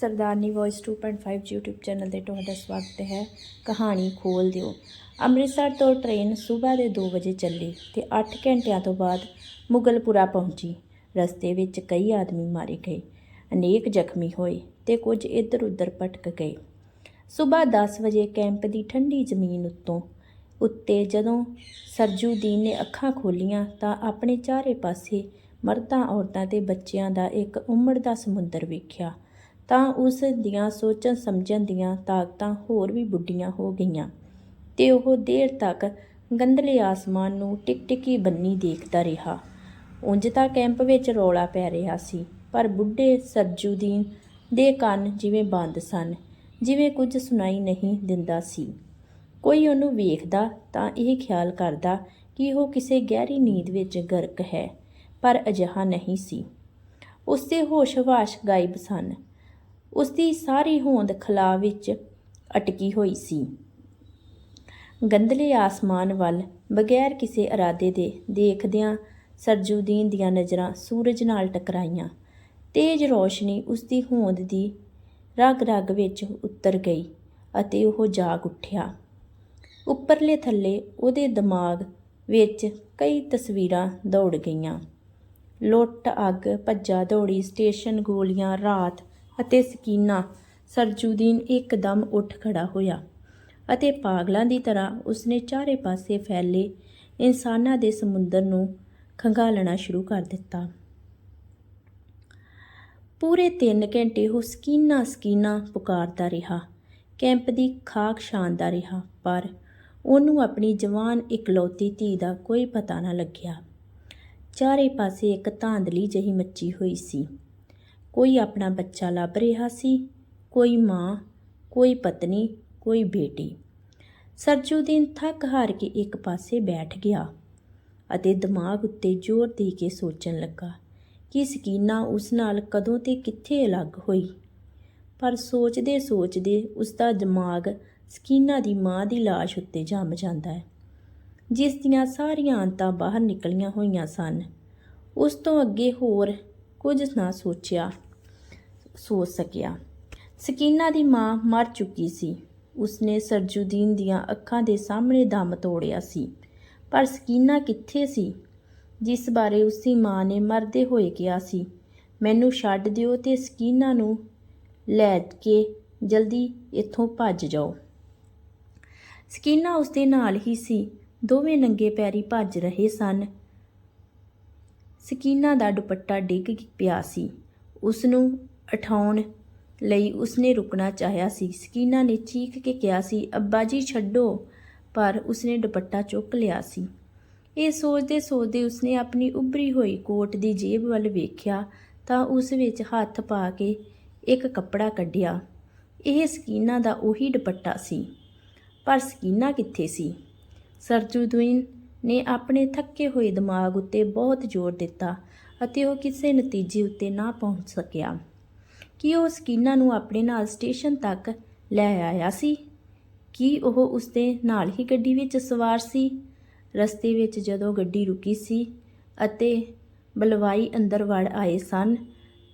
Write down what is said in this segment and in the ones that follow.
ਸਰਦਾਰਨੀ voice 2.5 YouTube channel ਤੇ ਤੁਹਾਡਾ ਸਵਾਗਤ ਹੈ। ਕਹਾਣੀ ਖੋਲ ਦਿਓ। ਅੰਮ੍ਰਿਤਸਰ ਤੋਂ ਟ੍ਰੇਨ ਸਵੇਰ ਦੇ 2 ਵਜੇ ਚੱਲੀ ਤੇ 8 ਘੰਟਿਆਂ ਤੋਂ ਬਾਅਦ ਮੁਗਲਪੁਰਾ ਪਹੁੰਚੀ। ਰਸਤੇ ਵਿੱਚ ਕਈ ਆਦਮੀ ਮਾਰੇ ਗਏ। ਅਨੇਕ ਜ਼ਖਮੀ ਹੋਏ ਤੇ ਕੁਝ ਇੱਧਰ ਉੱਧਰ ਭਟਕ ਗਏ। ਸਵੇਰ 10 ਵਜੇ ਕੈਂਪ ਦੀ ਠੰਡੀ ਜ਼ਮੀਨ ਉੱਤੋਂ ਉੱਤੇ ਜਦੋਂ ਸਰਜੂਦੀਨ ਨੇ ਅੱਖਾਂ ਖੋਲੀਆਂ ਤਾਂ ਆਪਣੇ ਚਾਰੇ ਪਾਸੇ ਮਰਦਾਂ ਔਰਤਾਂ ਤੇ ਬੱਚਿਆਂ ਦਾ ਇੱਕ ਉਮੜਦਾ ਸਮੁੰਦਰ ਵੇਖਿਆ। ਤਾਂ ਉਸ ਦੀਆਂ ਸੋਚਣ ਸਮਝਣ ਦੀਆਂ ਤਾਕਤਾਂ ਹੋਰ ਵੀ ਬੁੱਢੀਆਂ ਹੋ ਗਈਆਂ ਤੇ ਉਹ ਦੇਰ ਤੱਕ ਗੰਧਲੇ ਆਸਮਾਨ ਨੂੰ ਟਿਕਟਿਕੀ ਬੰਨੀ ਦੇਖਦਾ ਰਿਹਾ। ਉਂਝ ਤਾਂ ਕੈਂਪ ਵਿੱਚ ਰੌਲਾ ਪੈ ਰਿਹਾ ਸੀ, ਪਰ ਬੁੱਢੇ ਸਰਜੂਦੀਨ ਦੇ ਕੰਨ ਜਿਵੇਂ ਬੰਦ ਸਨ, ਜਿਵੇਂ ਕੁਝ ਸੁਣਾਈ ਨਹੀਂ ਦਿੰਦਾ ਸੀ। ਕੋਈ ਉਹਨੂੰ ਵੇਖਦਾ ਤਾਂ ਇਹ ਖਿਆਲ ਕਰਦਾ ਕਿ ਉਹ ਕਿਸੇ ਗਹਿਰੀ ਨੀਂਦ ਵਿੱਚ ਗਰਕ ਹੈ, ਪਰ ਅਜਿਹਾ ਨਹੀਂ ਸੀ। ਉਸਦੇ ਹੋਸ਼-ਹਵਾਸ ਗਾਇਬ ਸਨ। ਉਸ ਦੀ ਸਾਰੀ ਹੋਂਦ ਖਲਾ ਵਿੱਚ ਅਟਕੀ ਹੋਈ ਸੀ। ਗੰਧਲੇ ਆਸਮਾਨ ਵੱਲ ਬਗੈਰ ਕਿਸੇ ਇਰਾਦੇ ਦੇ ਦੇਖਦਿਆਂ ਸਰਜੂਦੀਨ ਦੀਆਂ ਨਜ਼ਰਾਂ ਸੂਰਜ ਨਾਲ ਟਕਰਾਈਆਂ। ਤੇਜ਼ ਰੋਸ਼ਨੀ ਉਸਦੀ ਹੋਂਦ ਦੀ ਰਗ-ਰਗ ਵਿੱਚ ਉਤਰ ਗਈ ਅਤੇ ਉਹ ਜਾਗ ਉੱਠਿਆ। ਉੱਪਰਲੇ ਥੱਲੇ ਉਹਦੇ ਦਿਮਾਗ ਵਿੱਚ ਕਈ ਤਸਵੀਰਾਂ ਦੌੜ ਗਈਆਂ। ਲੁੱਟ ਅੱਗ ਭੱਜਾ ਦੌੜੀ ਸਟੇਸ਼ਨ ਗੋਲੀਆਂ, ਰਾਤ ਅਤੇ ਸਕੀਨਾ ਸਰਜੂਦੀਨ ਇੱਕਦਮ ਉੱਠ ਖੜਾ ਹੋਇਆ ਅਤੇ ਪਾਗਲਾਂ ਦੀ ਤਰ੍ਹਾਂ ਉਸਨੇ ਚਾਰੇ ਪਾਸੇ ਫੈਲੇ ਇਨਸਾਨਾਂ ਦੇ ਸਮੁੰਦਰ ਨੂੰ ਖੰਗਾਲਣਾ ਸ਼ੁਰੂ ਕਰ ਦਿੱਤਾ। ਪੂਰੇ 3 ਘੰਟੇ ਉਹ ਸਕੀਨਾ ਸਕੀਨਾ ਪੁਕਾਰਦਾ ਰਿਹਾ, ਕੈਂਪ ਦੀ ਖਾਕ ਛਾਂਦਾ ਰਿਹਾ, ਪਰ ਉਹਨੂੰ ਆਪਣੀ ਜਵਾਨ ਇਕਲੌਤੀ ਧੀ ਦਾ ਕੋਈ ਪਤਾ ਨਾ ਲੱਗਿਆ। ਚਾਰੇ ਪਾਸੇ ਇੱਕ ਧਾਂਦਲੀ ਜਹੀ ਮੱਚੀ ਹੋਈ ਸੀ। ਕੋਈ ਆਪਣਾ ਬੱਚਾ ਲੱਭ ਰਿਹਾ ਸੀ, ਕੋਈ ਮਾਂ, ਕੋਈ ਪਤਨੀ, ਕੋਈ ਬੇਟੀ। ਸਰਜੂਦੀਨ ਥੱਕ ਹਾਰ ਕੇ ਇੱਕ ਪਾਸੇ ਬੈਠ ਗਿਆ ਅਤੇ ਦਿਮਾਗ ਉੱਤੇ ਜ਼ੋਰ ਦੇ ਕੇ ਸੋਚਣ ਲੱਗਾ ਕਿ ਸਕੀਨਾ ਉਸ ਨਾਲ ਕਦੋਂ ਤੇ ਕਿੱਥੇ ਅਲੱਗ ਹੋਈ। ਪਰ ਸੋਚਦੇ ਸੋਚਦੇ ਉਸ ਦਾ ਦਿਮਾਗ ਸਕੀਨਾ ਦੀ ਮਾਂ ਦੀ ਲਾਸ਼ ਉੱਤੇ ਜੰਮ ਜਾਂਦਾ ਹੈ, ਜਿਸ ਦੀਆਂ ਸਾਰੀਆਂ ਅੰਤਾਂ ਬਾਹਰ ਨਿਕਲੀਆਂ ਹੋਈਆਂ ਸਨ। ਉਸ ਤੋਂ ਅੱਗੇ ਹੋਰ ਕੁਝ ਨਾ ਸੋਚਿਆ। ਸੋਚ ਸਕਿਆ। ਸਕੀਨਾ ਦੀ ਮਾਂ ਮਰ ਚੁੱਕੀ ਸੀ। ਉਸਨੇ ਸਰਜੂਦੀਨ ਦੀਆਂ ਅੱਖਾਂ ਦੇ ਸਾਹਮਣੇ ਦਮ ਤੋੜਿਆ ਸੀ। ਪਰ ਸਕੀਨਾ ਕਿੱਥੇ ਸੀ? ਜਿਸ ਬਾਰੇ ਉਸਦੀ ਮਾਂ ਨੇ ਮਰਦੇ ਹੋਏ ਕਿਹਾ ਸੀ, ਮੈਨੂੰ ਛੱਡ ਦਿਓ ਤੇ ਸਕੀਨਾ ਨੂੰ ਲੈ ਕੇ ਜਲਦੀ ਇੱਥੋਂ ਭੱਜ ਜਾਓ। ਸਕੀਨਾ ਉਸਦੇ ਨਾਲ ਹੀ ਸੀ। ਦੋਵੇਂ ਨੰਗੇ ਪੈਰੀ ਭੱਜ ਰਹੇ ਸਨ। ਸਕੀਨਾ ਦਾ ਦੁਪੱਟਾ ਡਿੱਗ ਪਿਆ ਸੀ। ਉਸ ਨੂੰ ਉਠਾਉਣ ਲਈ ਉਸਨੇ ਰੁਕਣਾ ਚਾਹਿਆ ਸੀ। ਸਕੀਨਾ ਨੇ ਚੀਖ ਕੇ ਕਿਹਾ ਸੀ, ਅੱਬਾ ਜੀ, ਛੱਡੋ। ਪਰ ਉਸਨੇ ਦੁਪੱਟਾ ਚੁੱਕ ਲਿਆ ਸੀ। ਇਹ ਸੋਚਦੇ ਸੋਚਦੇ ਉਸਨੇ ਆਪਣੀ ਉੱਭਰੀ ਹੋਈ ਕੋਟ ਦੀ ਜੇਬ ਵੱਲ ਵੇਖਿਆ ਤਾਂ ਉਸ ਵਿੱਚ ਹੱਥ ਪਾ ਕੇ ਇੱਕ ਕੱਪੜਾ ਕੱਢਿਆ। ਇਹ ਸਕੀਨਾ ਦਾ ਉਹੀ ਦੁਪੱਟਾ ਸੀ। ਪਰ ਸਕੀਨਾ ਕਿੱਥੇ ਸੀ? ਸਰਜੂਦੀਨ ਨੇ ਆਪਣੇ ਥੱਕੇ ਹੋਏ ਦਿਮਾਗ ਉੱਤੇ ਬਹੁਤ ਜ਼ੋਰ ਦਿੱਤਾ ਅਤੇ ਉਹ ਕਿਸੇ ਨਤੀਜੇ ਉੱਤੇ ਨਾ ਪਹੁੰਚ ਸਕਿਆ। ਕੀ ਉਹ ਸਕੀਨਾ ਨੂੰ ਆਪਣੇ ਨਾਲ ਸਟੇਸ਼ਨ ਤੱਕ ਲੈ ਆਇਆ ਸੀ? ਕੀ ਉਹ ਉਸਦੇ ਨਾਲ ਹੀ ਗੱਡੀ ਵਿੱਚ ਸਵਾਰ ਸੀ? ਰਸਤੇ ਵਿੱਚ ਜਦੋਂ ਗੱਡੀ ਰੁਕੀ ਸੀ ਅਤੇ ਬਲਵਾਈ ਅੰਦਰ ਵੜ ਆਏ ਸਨ,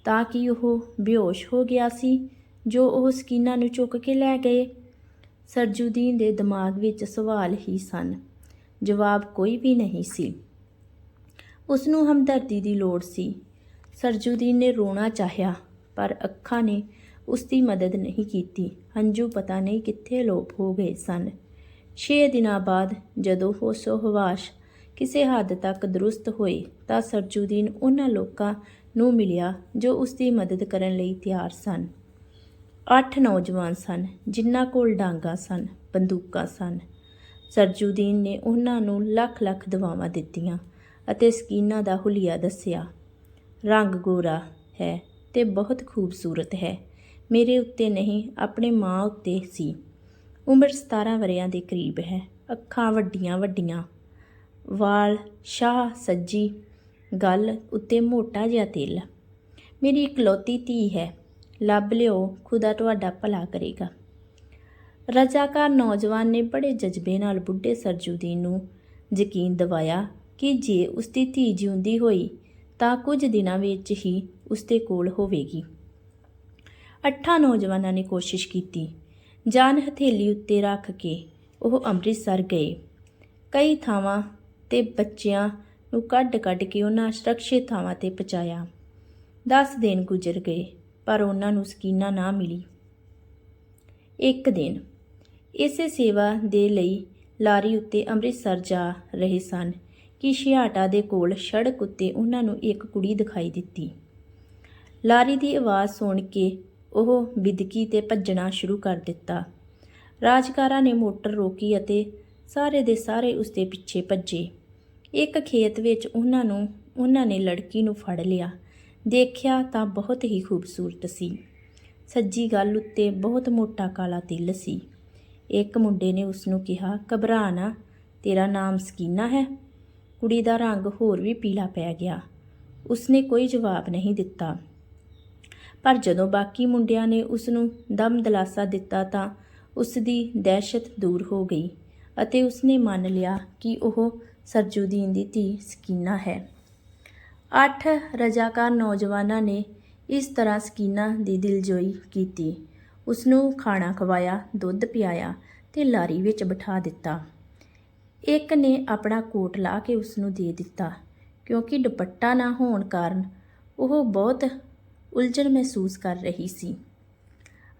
ਤਾਂ ਕਿ ਉਹ ਬੇਹੋਸ਼ ਹੋ ਗਿਆ ਸੀ ਜੋ ਉਹ ਸਕੀਨਾ ਨੂੰ ਚੁੱਕ ਕੇ ਲੈ ਗਏ? ਸਰਜੂਦੀਨ ਦੇ ਦਿਮਾਗ ਵਿੱਚ ਸਵਾਲ ਹੀ ਸਨ। ਜਵਾਬ ਕੋਈ ਵੀ ਨਹੀਂ ਸੀ। ਉਸ ਨੂੰ ਹਮਦਰਦੀ ਦੀ ਲੋੜ ਸੀ। ਸਰਜੂਦੀਨ ਨੇ ਰੋਣਾ ਚਾਹਿਆ। ਪਰ ਅੱਖਾਂ ਨੇ ਉਸ ਦੀ ਮਦਦ ਨਹੀਂ ਕੀਤੀ। ਹੰਝੂ ਪਤਾ ਨਹੀਂ ਕਿੱਥੇ ਲੋਪ ਹੋ ਗਏ ਸਨ। 6 ਦਿਨਾਂ ਬਾਅਦ ਜਦੋਂ ਹੋਸ਼ੋ ਹਵਾਸ਼ ਕਿਸੇ ਹੱਦ ਤੱਕ ਦਰੁਸਤ ਹੋਏ ਤਾਂ ਸਰਜੂਦੀਨ ਉਹਨਾਂ ਲੋਕਾਂ ਨੂੰ ਮਿਲਿਆ ਜੋ ਉਸ ਦੀ ਮਦਦ ਕਰਨ ਲਈ ਤਿਆਰ ਸਨ। ਅੱਠ ਨੌਜਵਾਨ ਸਨ, ਜਿਨ੍ਹਾਂ ਕੋਲ ਡਾਂਗਾ ਸਨ, ਬੰਦੂਕਾਂ ਸਨ। ਸਰਜੂਦੀਨ ਨੇ ਉਹਨਾਂ ਨੂੰ ਲੱਖ ਲੱਖ ਦਵਾਵਾਂ ਦਿੱਤੀਆਂ ਅਤੇ ਸਕੀਨਾ ਦਾ ਹੁਲੀਆ ਦੱਸਿਆ। ਰੰਗ ਗੋਰਾ ਹੈ ਤੇ ਬਹੁਤ ਖੂਬਸੂਰਤ ਹੈ। ਮੇਰੇ ਉੱਤੇ ਨਹੀਂ, ਆਪਣੇ ਮਾਂ ਉੱਤੇ ਸੀ। ਉਮਰ 17 ਵਰਿਆਂ ਦੇ ਕਰੀਬ ਹੈ। ਅੱਖਾਂ ਵੱਡੀਆਂ ਵੱਡੀਆਂ। ਵਾਲ, ਸ਼ਾਹ, ਸੱਜੀ, ਗੱਲ ਉੱਤੇ ਮੋਟਾ ਜਿਹਾ ਤਿਲ। ਮੇਰੀ ਇਕਲੌਤੀ ਧੀ ਹੈ। ਲੱਭ ਲਿਓ, ਖੁਦਾ ਤੁਹਾਡਾ ਭਲਾ ਕਰੇਗਾ। ਰਜ਼ਾਕਾਰ ਨੌਜਵਾਨ ਨੇ ਬੜੇ ਜਜ਼ਬੇ ਨਾਲ ਬੁੱਢੇ ਸਰਜੂਦੀਨ ਨੂੰ ਯਕੀਨ ਦਿਵਾਇਆ ਕਿ ਜੇ ਉਸ ਦੀ ਧੀ ਜਿਉਂਦੀ ਹੋਈ, ਤਾਂ ਕੁਝ ਦਿਨਾਂ ਵਿੱਚ ਹੀ ਉਸ ਦੇ ਕੋਲ ਹੋਵੇਗੀ। ਅੱਠਾਂ ਨੌਜਵਾਨਾਂ ਨੇ ਕੋਸ਼ਿਸ਼ ਕੀਤੀ। ਜਾਨ ਹਥੇਲੀ ਉੱਤੇ ਰੱਖ ਕੇ ਉਹ ਅੰਮ੍ਰਿਤਸਰ ਗਏ। ਕਈ ਥਾਵਾਂ ਤੇ ਬੱਚਿਆਂ ਨੂੰ ਕੱਢ-ਕੱਢ ਕੇ ਉਹਨਾਂ ਸੁਰੱਖਿਅਤ ਥਾਵਾਂ ਤੇ ਪਹੁੰਚਾਇਆ। 10 ਦਿਨ ਗੁਜ਼ਰ ਗਏ, ਪਰ ਉਹਨਾਂ ਨੂੰ ਸਕੀਨਾ ਨਾ ਮਿਲੀ। ਇੱਕ ਦਿਨ, ਇਸੇ ਸੇਵਾ ਦੇ ਲਈ ਲਾਰੀ ਉੱਤੇ ਅੰਮ੍ਰਿਤਸਰ ਜਾ ਰਹੇ ਸਨ ਕਿ ਛਿਆਟਾ ਦੇ ਕੋਲ ਸੜਕ ਉੱਤੇ ਉਹਨਾਂ ਨੂੰ ਇੱਕ ਕੁੜੀ ਦਿਖਾਈ ਦਿੱਤੀ। ਲਾਰੀ ਦੀ ਆਵਾਜ਼ ਸੁਣ ਕੇ ਉਹ ਬਿਦਕੀ ਤੇ ਭੱਜਣਾ ਸ਼ੁਰੂ ਕਰ ਦਿੱਤਾ। ਰਾਜਕਾਰਾ ਨੇ ਮੋਟਰ ਰੋਕੀ ਅਤੇ ਸਾਰੇ ਦੇ ਸਾਰੇ ਉਸ ਦੇ ਪਿੱਛੇ ਭੱਜੇ। ਇੱਕ ਖੇਤ ਵਿੱਚ ਉਹਨਾਂ ਨੂੰ, ਉਹਨਾਂ ਨੇ ਲੜਕੀ ਨੂੰ ਫੜ ਲਿਆ। ਦੇਖਿਆ ਤਾਂ ਬਹੁਤ ਹੀ ਖੂਬਸੂਰਤ ਸੀ। ਸੱਜੀ ਗੱਲ ਉੱਤੇ ਬਹੁਤ ਮੋਟਾ ਕਾਲਾ ਤਿਲ ਸੀ। ਇੱਕ ਮੁੰਡੇ ਨੇ ਉਸ ਨੂੰ ਕਿਹਾ, ਘਬਰਾ ਨਾ, ਤੇਰਾ ਨਾਮ ਸਕੀਨਾ ਹੈ। ਕੁੜੀ ਦਾ ਰੰਗ ਹੋਰ ਵੀ ਪੀਲਾ ਪੈ ਗਿਆ। ਉਸਨੇ ਕੋਈ ਜਵਾਬ ਨਹੀਂ ਦਿੱਤਾ। ਪਰ ਜਦੋਂ ਬਾਕੀ ਮੁੰਡਿਆਂ ਨੇ ਉਸ ਨੂੰ ਦਮ ਦਲਾਸਾ ਦਿੱਤਾ ਤਾਂ ਉਸ ਦੀ ਦਹਿਸ਼ਤ ਦੂਰ ਹੋ ਗਈ ਅਤੇ ਉਸਨੇ ਮੰਨ ਲਿਆ ਕਿ ਉਹ ਸਰਜੂਦੀਨ ਦੀ ਧੀ ਸਕੀਨਾ ਹੈ। ਅੱਠ ਰਜ਼ਾਕਾਰ ਨੌਜਵਾਨਾਂ ਨੇ ਇਸ ਤਰ੍ਹਾਂ ਸਕੀਨਾ ਦੀ ਦਿਲਜੋਈ ਕੀਤੀ। ਉਸ ਨੂੰ ਖਾਣਾ ਖਵਾਇਆ, ਦੁੱਧ ਪਿਆਇਆ ਤੇ ਲਾਰੀ ਵਿੱਚ ਬਿਠਾ ਦਿੱਤਾ। ਇੱਕ ਨੇ ਆਪਣਾ ਕੋਟ ਲਾ ਕੇ ਉਸ ਨੂੰ ਦੇ ਦਿੱਤਾ ਕਿਉਂਕਿ ਦੁਪੱਟਾ ਨਾ ਹੋਣ ਕਾਰਨ ਉਹ ਬਹੁਤ ਉਲਝਣ ਮਹਿਸੂਸ ਕਰ ਰਹੀ ਸੀ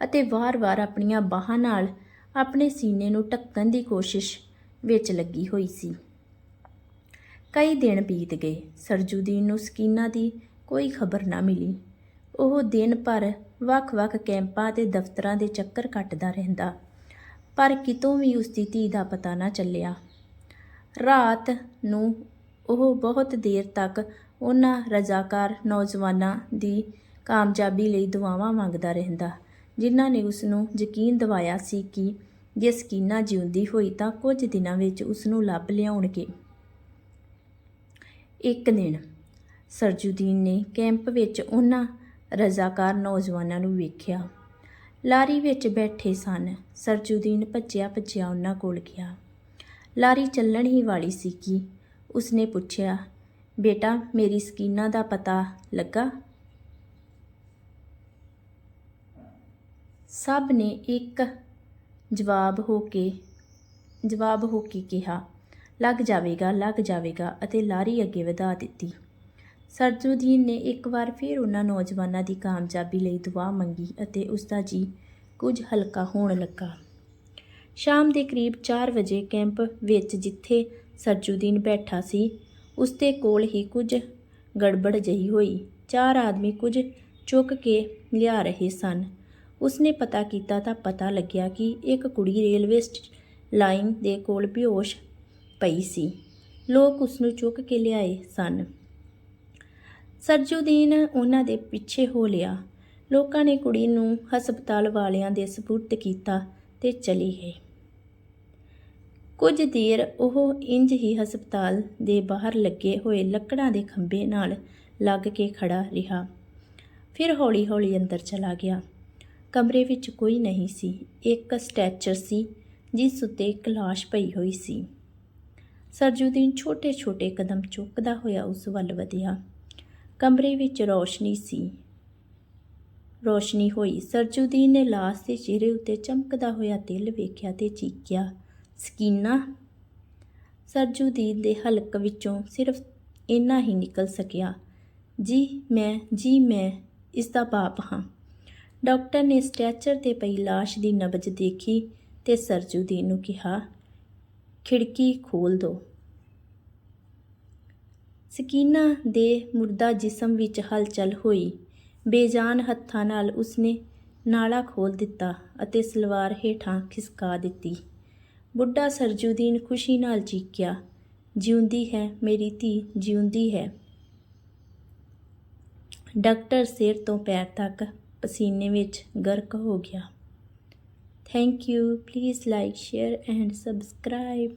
ਅਤੇ ਵਾਰ-ਵਾਰ ਆਪਣੀਆਂ ਬਾਹਾਂ ਨਾਲ ਆਪਣੇ ਸੀਨੇ ਨੂੰ ਢੱਕਣ ਦੀ ਕੋਸ਼ਿਸ਼ ਵਿੱਚ ਲੱਗੀ ਹੋਈ ਸੀ। ਕਈ ਦਿਨ ਬੀਤ ਗਏ। ਸਰਜੂਦੀਨ ਨੂੰ ਸਕੀਨਾ ਦੀ ਕੋਈ ਖਬਰ ਨਾ ਮਿਲੀ। ਉਹ ਦਿਨ ਭਰ ਵੱਖ-ਵੱਖ ਕੈਂਪਾਂ ਤੇ ਦਫ਼ਤਰਾਂ ਦੇ ਚੱਕਰ ਕੱਟਦਾ ਰਹਿੰਦਾ, ਪਰ ਕਿਤੋਂ ਵੀ ਉਸ ਦੀ ਧੀ ਦਾ ਪਤਾ ਨਾ ਚੱਲਿਆ। ਰਾਤ ਨੂੰ ਉਹ ਬਹੁਤ ਦੇਰ ਤੱਕ ਉਹਨਾਂ ਰਜ਼ਾਕਾਰ ਨੌਜਵਾਨਾਂ ਦੀ ਕਾਮਯਾਬੀ ਲਈ ਦੁਆਵਾਂ ਮੰਗਦਾ ਰਹਿੰਦਾ। ਜਿਨ੍ਹਾਂ ਨੇ ਉਸ ਨੂੰ ਯਕੀਨ ਦਿਵਾਇਆ ਸੀ ਕਿ ਜੇ ਸਕੀਨਾ ਜਿਉਂਦੀ ਹੋਈ ਤਾਂ ਕੁਝ ਦਿਨਾਂ ਵਿੱਚ ਉਸ ਨੂੰ ਲੱਭ ਲਿਆਉਣਗੇ। ਇੱਕ ਦਿਨ, ਸਰਜੂਦੀਨ ਨੇ ਕੈਂਪ ਵਿੱਚ ਉਹਨਾਂ ਰਜ਼ਾਕਾਰ ਨੌਜਵਾਨਾਂ ਨੂੰ ਵੇਖਿਆ। ਲਾਰੀ ਵਿੱਚ ਬੈਠੇ ਸਨ। ਸਰਜੂਦੀਨ ਭੱਜਿਆ ਭੱਜਿਆ ਉਹਨਾਂ ਕੋਲ ਗਿਆ। ਲਾਰੀ ਚੱਲਣ ਹੀ ਵਾਲੀ ਸੀ ਕਿ ਉਸਨੇ ਪੁੱਛਿਆ, ਬੇਟਾ, ਮੇਰੀ ਸਕੀਨਾ ਦਾ ਪਤਾ ਲੱਗਾ? ਸਭ ਨੇ ਇੱਕ ਜਵਾਬ ਹੋ ਕੇ, ਜਵਾਬ ਹੋ ਕੇ ਕਿਹਾ, ਲੱਗ ਜਾਵੇਗਾ ਲੱਗ ਜਾਵੇਗਾ ਅਤੇ ਲਾਰੀ ਅੱਗੇ ਵਧਾ ਦਿੱਤੀ। ਸਰਜੂਦੀਨ ਨੇ ਇੱਕ ਵਾਰ ਫਿਰ ਉਹਨਾਂ ਨੌਜਵਾਨਾਂ ਦੀ ਕਾਮਯਾਬੀ ਲਈ ਦੁਆ ਮੰਗੀ ਅਤੇ ਉਸ ਦਾ ਜੀ ਕੁਝ ਹਲਕਾ ਹੋਣ ਲੱਗਾ। ਸ਼ਾਮ ਦੇ ਕਰੀਬ 4 ਵਜੇ ਕੈਂਪ ਵਿੱਚ ਜਿੱਥੇ ਸਰਜੂਦੀਨ ਬੈਠਾ ਸੀ ਉਸ ਦੇ ਕੋਲ ਹੀ ਕੁਝ ਗੜਬੜ ਜਹੀ ਹੋਈ। ਚਾਰ ਆਦਮੀ ਕੁਝ ਚੁੱਕ ਕੇ ਲਿਆ ਰਹੇ ਸਨ। ਉਸਨੇ ਪਤਾ ਕੀਤਾ ਤਾਂ ਪਤਾ ਲੱਗਿਆ ਕਿ ਇੱਕ ਕੁੜੀ ਰੇਲਵੇ ਸਟ- ਲਾਈਨ ਦੇ ਕੋਲ ਬਿਹੋਸ਼ ਪਈ ਸੀ। ਲੋਕ ਉਸ ਨੂੰ ਚੁੱਕ ਕੇ ਲਿਆਏ ਸਨ। ਸਰਜੂਦੀਨ ਉਹਨਾਂ ਦੇ ਪਿੱਛੇ ਹੋ ਲਿਆ। ਲੋਕਾਂ ਨੇ ਕੁੜੀ ਨੂੰ ਹਸਪਤਾਲ ਵਾਲਿਆਂ ਦੇ ਸਪੁਰਦ ਕੀਤਾ ਤੇ ਚਲੀ ਗਏ ਕੁਝ ਦੇਰ ਉਹ ਇੰਜ ਹੀ ਹਸਪਤਾਲ ਦੇ ਬਾਹਰ ਲੱਗੇ ਹੋਏ ਲੱਕੜਾਂ ਦੇ ਖੰਭੇ ਨਾਲ ਲੱਗ ਕੇ ਖੜਾ ਰਿਹਾ। ਫਿਰ ਹੌਲੀ-ਹੌਲੀ ਅੰਦਰ ਚਲਾ ਗਿਆ। ਕਮਰੇ ਵਿੱਚ ਕੋਈ ਨਹੀਂ ਸੀ। ਇੱਕ ਸਟੈਚਰ ਸੀ, ਜਿਸ ਉੱਤੇ ਇੱਕ ਲਾਸ਼ ਪਈ ਹੋਈ ਸੀ। ਸਰਜੂਦੀਨ ਛੋਟੇ-ਛੋਟੇ ਕਦਮ ਚੁੱਕਦਾ ਹੋਇਆ ਉਸ ਵੱਲ ਵਧਿਆ। ਕਮਰੇ ਵਿੱਚ ਰੌਸ਼ਨੀ ਸੀ। ਰੌਸ਼ਨੀ ਹੋਈ। ਸਰਜੂਦੀਨ ਨੇ ਲਾਸ਼ ਦੇ ਚਿਹਰੇ ਉੱਤੇ ਚਮਕਦਾ ਹੋਇਆ ਤਿਲ ਵੇਖਿਆ ਤੇ ਚੀਕਿਆ ਸਕੀਨਾ! ਸਰਜੂਦੀਨ ਦੇ ਹਲਕ ਵਿੱਚੋਂ ਸਿਰਫ ਇੰਨਾ ਹੀ ਨਿਕਲ ਸਕਿਆ। ਜੀ ਮੈਂ ਜੀ ਮੈਂ, ਇਸ ਦਾ ਬਾਪ ਹਾਂ। ਡਾਕਟਰ ਨੇ ਸਟੈਚਰ ਤੇ ਪਈ ਲਾਸ਼ ਦੀ ਨਬਜ਼ ਦੇਖੀ ਤੇ ਸਰਜੂਦੀਨ ਨੂੰ ਕਿਹਾ, ਖਿੜਕੀ ਖੋਲ ਦੋ। ਸਕੀਨਾ ਦੇ ਮੁਰਦਾ ਜਿਸਮ ਵਿੱਚ ਹਲਚਲ ਹੋਈ। ਬੇਜਾਨ ਹੱਥਾਂ ਨਾਲ ਉਸਨੇ ਨਾਲਾ ਖੋਲ ਦਿੱਤਾ ਅਤੇ ਸਲਵਾਰ ਹੇਠਾਂ ਖਿਸਕਾ ਦਿੱਤੀ। ਬੁੱਢਾ ਸਰਜੂਦੀਨ ਖੁਸ਼ੀ ਨਾਲ ਚੀਕਿਆ ਜਿਉਂਦੀ ਹੈ ਮੇਰੀ ਧੀ, ਜਿਉਂਦੀ ਹੈ। ਡਾਕਟਰ ਸਿਰ ਤੋਂ ਪੈਰ ਤੱਕ ਪਸੀਨੇ ਵਿੱਚ ਗਰਕ ਹੋ ਗਿਆ। Thank you please like share and subscribe